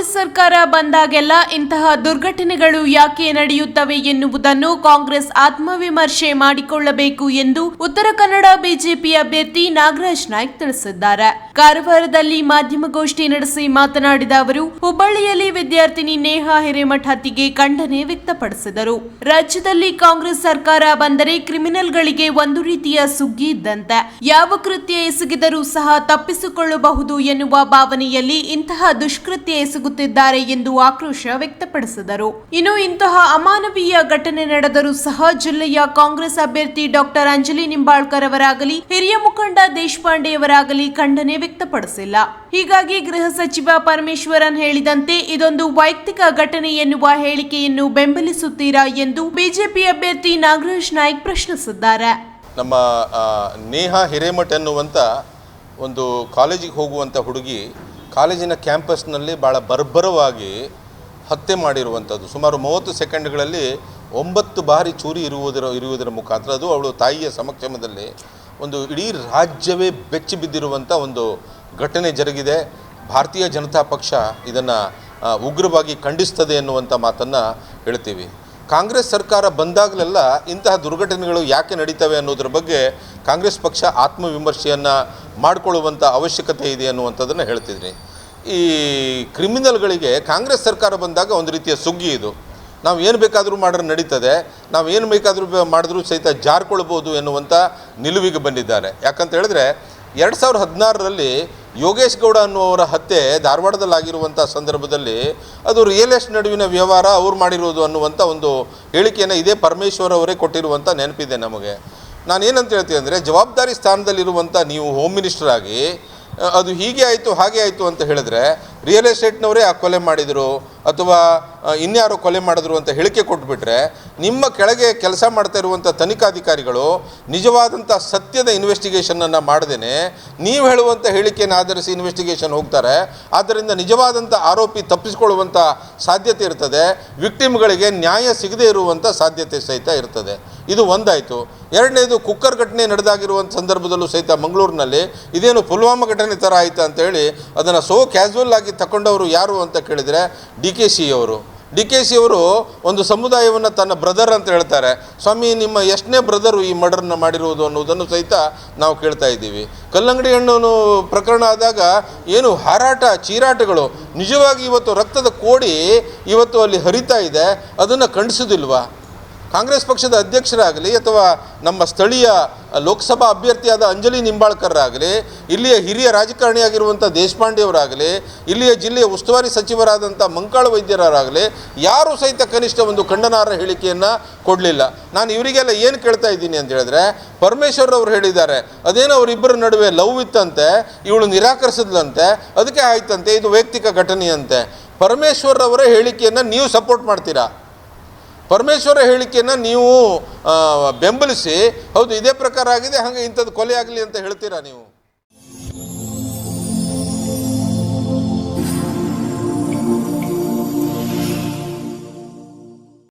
ಕಾಂಗ್ರೆಸ್ ಸರ್ಕಾರ ಬಂದಾಗೆಲ್ಲ ಇಂತಹ ದುರ್ಘಟನೆಗಳು ಯಾಕೆ ನಡೆಯುತ್ತವೆ ಎನ್ನುವುದನ್ನು ಕಾಂಗ್ರೆಸ್ ಆತ್ಮವಿಮರ್ಶೆ ಮಾಡಿಕೊಳ್ಳಬೇಕು ಎಂದು ಉತ್ತರ ಕನ್ನಡ ಬಿಜೆಪಿ ಅಭ್ಯರ್ಥಿ ನಾಗರಾಜ್ ನಾಯ್ಕ್ ತಿಳಿಸಿದ್ದಾರೆ. ಕಾರವಾರದಲ್ಲಿ ಮಾಧ್ಯಮಗೋಷ್ಠಿ ನಡೆಸಿ ಮಾತನಾಡಿದ ಅವರು, ಹುಬ್ಬಳ್ಳಿಯಲ್ಲಿ ವಿದ್ಯಾರ್ಥಿನಿ ನೇಹಾ ಹಿರೇಮಠ ಹತ್ಯೆಗೆ ಖಂಡನೆ ವ್ಯಕ್ತಪಡಿಸಿದರು. ರಾಜ್ಯದಲ್ಲಿ ಕಾಂಗ್ರೆಸ್ ಸರ್ಕಾರ ಬಂದರೆ ಕ್ರಿಮಿನಲ್ಗಳಿಗೆ ಒಂದು ರೀತಿಯ ಸುಗ್ಗಿ ಇದ್ದಂತೆ. ಯಾವ ಕೃತ್ಯ ಎಸಗಿದರೂ ಸಹ ತಪ್ಪಿಸಿಕೊಳ್ಳಬಹುದು ಎನ್ನುವ ಭಾವನೆಯಲ್ಲಿ ಇಂತಹ ದುಷ್ಕೃತ್ಯ ಎಸಗುತ್ತಿದ್ದಾರೆ ಎಂದು ಆಕ್ರೋಶ ವ್ಯಕ್ತಪಡಿಸಿದರು. ಇನ್ನು ಇಂತಹ ಅಮಾನವೀಯ ಘಟನೆ ನಡೆದರೂ ಸಹ ಜಿಲ್ಲೆಯ ಕಾಂಗ್ರೆಸ್ ಅಭ್ಯರ್ಥಿ ಡಾಕ್ಟರ್ ಅಂಜಲಿ ನಿಂಬಾಳ್ಕರ್ ಅವರಾಗಲಿ, ಹಿರಿಯ ಮುಖಂಡ ದೇಶಪಾಂಡೆಯವರಾಗಲಿ ಖಂಡನೆ ವ್ಯಕ್ತಪಡಿಸಿಲ್ಲ. ಹೀಗಾಗಿ ಗೃಹ ಸಚಿವ ಪರಮೇಶ್ವರನ್ ಹೇಳಿದಂತೆ ಇದೊಂದು ವೈಯಕ್ತಿಕ ಘಟನೆ ಎನ್ನುವ ಹೇಳಿಕೆಯನ್ನು ಬೆಂಬಲಿಸುತ್ತೀರಾ ಎಂದು ಬಿಜೆಪಿ ಅಭ್ಯರ್ಥಿ ನಾಗರಾಜ್ ನಾಯ್ಕ್ ಪ್ರಶ್ನಿಸಿದ್ದಾರೆ. ನಮ್ಮ ನೇಹಾ ಹಿರೇಮಠ್ ಎನ್ನುವಂಥ ಒಂದು ಕಾಲೇಜಿಗೆ ಹೋಗುವಂಥ ಹುಡುಗಿ ಕಾಲೇಜಿನ ಕ್ಯಾಂಪಸ್ನಲ್ಲಿ ಭಾಳ ಬರ್ಬರವಾಗಿ ಹತ್ಯೆ ಮಾಡಿರುವಂಥದ್ದು. ಸುಮಾರು ಮೂವತ್ತು ಸೆಕೆಂಡ್ಗಳಲ್ಲಿ ಒಂಬತ್ತು ಬಾರಿ ಚೂರಿ ಇರುವುದರ ಇರುವುದರ ಮುಖಾಂತರ ಅದು ಅವಳು ತಾಯಿಯ ಸಮಕ್ಷಮದಲ್ಲಿ ಒಂದು ಇಡೀ ರಾಜ್ಯವೇ ಬೆಚ್ಚಿ ಬಿದ್ದಿರುವಂಥ ಒಂದು ಘಟನೆ ಜರುಗಿದೆ. ಭಾರತೀಯ ಜನತಾ ಪಕ್ಷ ಇದನ್ನು ಉಗ್ರವಾಗಿ ಖಂಡಿಸ್ತದೆ ಎನ್ನುವಂಥ ಮಾತನ್ನು ಹೇಳ್ತೀವಿ. ಕಾಂಗ್ರೆಸ್ ಸರ್ಕಾರ ಬಂದಾಗಲೆಲ್ಲ ಇಂತಹ ದುರ್ಘಟನೆಗಳು ಯಾಕೆ ನಡೀತವೆ ಅನ್ನೋದ್ರ ಬಗ್ಗೆ ಕಾಂಗ್ರೆಸ್ ಪಕ್ಷ ಆತ್ಮವಿಮರ್ಶೆಯನ್ನು ಮಾಡಿಕೊಳ್ಳುವಂಥ ಅವಶ್ಯಕತೆ ಇದೆ ಅನ್ನುವಂಥದ್ದನ್ನು ಹೇಳ್ತಿದ್ದೀನಿ. ಈ ಕ್ರಿಮಿನಲ್ಗಳಿಗೆ ಕಾಂಗ್ರೆಸ್ ಸರ್ಕಾರ ಬಂದಾಗ ಒಂದು ರೀತಿಯ ಸುಗ್ಗಿ ಇದು. ನಾವು ಏನು ಬೇಕಾದರೂ ಮಾಡ್ರೆ ನಡೀತದೆ. ನಾವು ಏನು ಬೇಕಾದರೂ ಮಾಡಿದ್ರೂ ಸಹಿತ ಜಾರ್ಕೊಳ್ಬೋದು ಎನ್ನುವಂಥ ನಿಲುವಿಗೆ ಬಂದಿದ್ದಾರೆ. ಯಾಕಂತ ಹೇಳಿದ್ರೆ ಎರಡು ಸಾವಿರದ ಹದಿನಾರರಲ್ಲಿ ಯೋಗೇಶ್ ಗೌಡ ಅನ್ನುವರ ಹತ್ಯೆ ಧಾರವಾಡದಲ್ಲಾಗಿರುವಂಥ ಸಂದರ್ಭದಲ್ಲಿ ಅದು ರಿಯಲ್ ಎಸ್ಟ್ ನಡುವಿನ ವ್ಯವಹಾರ ಅವ್ರು ಮಾಡಿರೋದು ಅನ್ನುವಂಥ ಒಂದು ಹೇಳಿಕೆಯನ್ನು ಇದೇ ಪರಮೇಶ್ವರ್ ಅವರೇ ಕೊಟ್ಟಿರುವಂಥ ನೆನಪಿದೆ ನಮಗೆ. ನಾನೇನಂತ ಹೇಳ್ತೀನಿ ಅಂದರೆ ಜವಾಬ್ದಾರಿ ಸ್ಥಾನದಲ್ಲಿರುವಂಥ ನೀವು ಹೋಮ್ ಮಿನಿಸ್ಟರ್ ಆಗಿ ಅದು ಹೀಗೆ ಆಯಿತು, ಹಾಗೆ ಆಯಿತು ಅಂತ ಹೇಳಿದ್ರೆ ರಿಯಲ್ ಎಸ್ಟೇಟ್ನವರೇ ಆ ಕೊಲೆ ಮಾಡಿದರು ಅಥವಾ ಇನ್ಯಾರು ಕೊಲೆ ಮಾಡಿದ್ರು ಅಂತ ಹೇಳಿಕೆ ಕೊಟ್ಬಿಟ್ರೆ ನಿಮ್ಮ ಕೆಳಗೆ ಕೆಲಸ ಮಾಡ್ತಾ ಇರುವಂಥ ತನಿಖಾಧಿಕಾರಿಗಳು ನಿಜವಾದಂಥ ಸತ್ಯದ ಇನ್ವೆಸ್ಟಿಗೇಷನನ್ನು ಮಾಡದೇನೆ, ನೀವು ಹೇಳುವಂಥ ಹೇಳಿಕೆಯನ್ನು ಆಧರಿಸಿ ಇನ್ವೆಸ್ಟಿಗೇಷನ್ ಹೋಗ್ತಾರೆ, ಆದ್ದರಿಂದ ನಿಜವಾದಂಥ ಆರೋಪಿ ತಪ್ಪಿಸಿಕೊಳ್ಳುವಂಥ ಸಾಧ್ಯತೆ ಇರ್ತದೆ ವಿಕ್ಟಿಮ್ಗಳಿಗೆ ನ್ಯಾಯ ಸಿಗದೇ ಇರುವಂಥ ಸಾಧ್ಯತೆ ಸಹಿತ ಇರ್ತದೆ. ಇದು ಒಂದಾಯಿತು. ಎರಡನೇದು ಕುಕ್ಕರ್ ಘಟನೆ ನಡೆದಾಗಿರುವಂಥ ಸಂದರ್ಭದಲ್ಲೂ ಸಹಿತ ಮಂಗಳೂರಿನಲ್ಲಿ ಇದೇನು ಪುಲ್ವಾಮಾ ಘಟನೆ ಥರ ಆಯಿತು ಅಂತೇಳಿ ಅದನ್ನು ಸೋ ಕ್ಯಾಶುವಲ್ ಆಗಿ ತಗೊಂಡವರು ಯಾರು ಅಂತ ಕೇಳಿದರೆ ಡಿ ಕೆ ಸಿ ಅವರು. ಡಿ ಕೆ ಸಿ ಅವರು ಒಂದು ಸಮುದಾಯವನ್ನು ತನ್ನ ಬ್ರದರ್ ಅಂತ ಹೇಳ್ತಾರೆ. ಸ್ವಾಮಿ, ನಿಮ್ಮ ಎಷ್ಟನೇ ಬ್ರದರು ಈ ಮರ್ಡರ್ನ ಮಾಡಿರುವುದು ಅನ್ನೋದನ್ನು ಸಹಿತ ನಾವು ಕೇಳ್ತಾ ಇದ್ದೀವಿ. ಕಲ್ಲಂಗಡಿ ಹಣ್ಣು ಪ್ರಕರಣ ಆದಾಗ ಏನು ಹಾರಾಟ, ಚೀರಾಟಗಳು, ನಿಜವಾಗಿ ಇವತ್ತು ರಕ್ತದ ಕೋಡಿ ಇವತ್ತು ಅಲ್ಲಿ ಹರಿತಾ ಇದೆ, ಅದನ್ನು ಖಂಡಿಸೋದಿಲ್ವಾ? ಕಾಂಗ್ರೆಸ್ ಪಕ್ಷದ ಅಧ್ಯಕ್ಷರಾಗಲಿ ಅಥವಾ ನಮ್ಮ ಸ್ಥಳೀಯ ಲೋಕಸಭಾ ಅಭ್ಯರ್ಥಿಯಾದ ಅಂಜಲಿ ನಿಂಬಾಳ್ಕರ್ರಾಗಲಿ, ಇಲ್ಲಿಯ ಹಿರಿಯ ರಾಜಕಾರಣಿಯಾಗಿರುವಂಥ ದೇಶಪಾಂಡೆಯವರಾಗಲಿ, ಇಲ್ಲಿಯ ಜಿಲ್ಲೆಯ ಉಸ್ತುವಾರಿ ಸಚಿವರಾದಂಥ ಮಂಕಾಳ ವೈದ್ಯರಾಗಲಿ ಯಾರೂ ಸಹಿತ ಕನಿಷ್ಠ ಒಂದು ಖಂಡನಾರ್ಹ ಹೇಳಿಕೆಯನ್ನು ಕೊಡಲಿಲ್ಲ. ನಾನು ಇವರಿಗೆಲ್ಲ ಏನು ಕೇಳ್ತಾ ಇದ್ದೀನಿ ಅಂತ ಹೇಳಿದ್ರೆ, ಪರಮೇಶ್ವರ್ ಅವರು ಹೇಳಿದ್ದಾರೆ, ಅದೇನೋ ಅವರಿಬ್ಬರ ನಡುವೆ ಲವ್ ಇತ್ತಂತೆ, ಇವಳು ನಿರಾಕರಿಸಿದ್ಲಂತೆ, ಅದಕ್ಕೆ ಆಯ್ತಂತೆ, ಇದು ವೈಯಕ್ತಿಕ ಘಟನೆಯಂತೆ. ಪರಮೇಶ್ವರ್ ಅವರ ಹೇಳಿಕೆಯನ್ನು ನೀವು ಸಪೋರ್ಟ್ ಮಾಡ್ತೀರಾ? ಪರಮೇಶ್ವರ ಹೇಳಿಕೆಯನ್ನು ನೀವು ಬೆಂಬಲಿಸಿ, ಹೌದು, ಇದೇ ಪ್ರಕಾರ ಆಗಿದೆ, ಹಾಗೆ ಇಂಥದ್ದು ಕೊಲೆ ಆಗಲಿ ಅಂತ ಹೇಳ್ತೀರಾ ನೀವು?